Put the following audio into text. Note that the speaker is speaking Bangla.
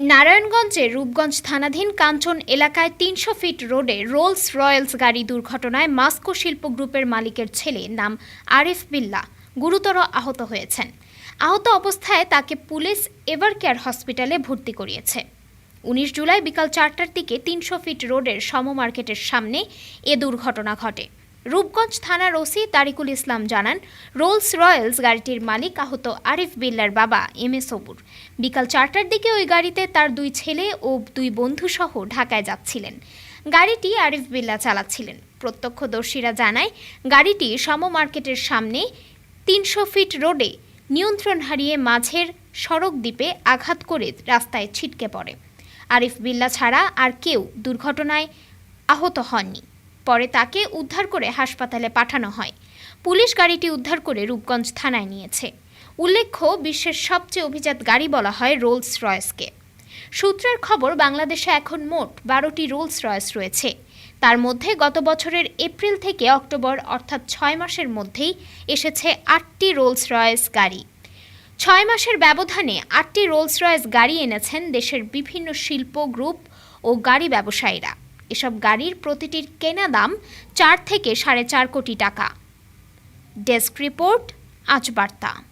নারায়ণগঞ্জের রূপগঞ্জ থানাধীন কাঞ্চন এলাকায় তিনশো ফিট রোডে রোলস রয়্যালস গাড়ি দুর্ঘটনায় মাস্কো শিল্প গ্রুপের মালিকের ছেলে নাম আরিফ বিল্লা গুরুতর আহত হয়েছেন। আহত অবস্থায় তাকে পুলিশ এভারকেয়ার হসপিটালে ভর্তি করিয়েছে। উনিশ জুলাই বিকাল চারটার দিকে তিনশো ফিট রোডের সম মার্কেটের সামনে এ দুর্ঘটনা ঘটে। রূপগঞ্জ থানার ওসি তারিকুল ইসলাম জানান, রোলস রয়্যালস গাড়িটির মালিক আহত আরিফ বিল্লার বাবা, এম এ সবুর। বিকাল চারটার দিকে ওই গাড়িতে তার দুই ছেলে ও দুই বন্ধু সহ ঢাকায় যাচ্ছিলেন। গাড়িটি আরিফ বিল্লা চালাচ্ছিলেন। প্রত্যক্ষদর্শীরা জানায়, গাড়িটি সম মার্কেটের সামনে তিনশো ফিট রোডে নিয়ন্ত্রণ হারিয়ে মাঝের সড়ক দ্বীপে আঘাত করে রাস্তায় ছিটকে পড়ে। আরিফ বিল্লা ছাড়া আর কেউ দুর্ঘটনায় আহত হননি। পরে তাকে উদ্ধার করে হাসপাতালে পাঠানো হয়। পুলিশ গাড়িটি উদ্ধার করে রূপগঞ্জ থানায় নিয়েছে। উল্লেখ্য, বিশ্বের সবচেয়ে অভিজাত গাড়ি বলা হয় রোলস রয়েসকে সূত্রের খবর, বাংলাদেশে এখন মোট বারোটি রোলস রয়েস রয়েছে। তার মধ্যে গত বছরের এপ্রিল থেকে অক্টোবর, অর্থাৎ ছয় মাসের মধ্যেই এসেছে আটটি রোলস রয়েস গাড়ি। ছয় মাসের ব্যবধানে আটটি রোলস রয়েস গাড়ি এনেছেন দেশের বিভিন্ন শিল্প গ্রুপ ও গাড়ি ব্যবসায়ীরা। এসব গাড়ির প্রতিটির কেনা দাম চার থেকে সাড়ে চার কোটি টাকা। ডেস্ক রিপোর্ট, আজ বার্তা।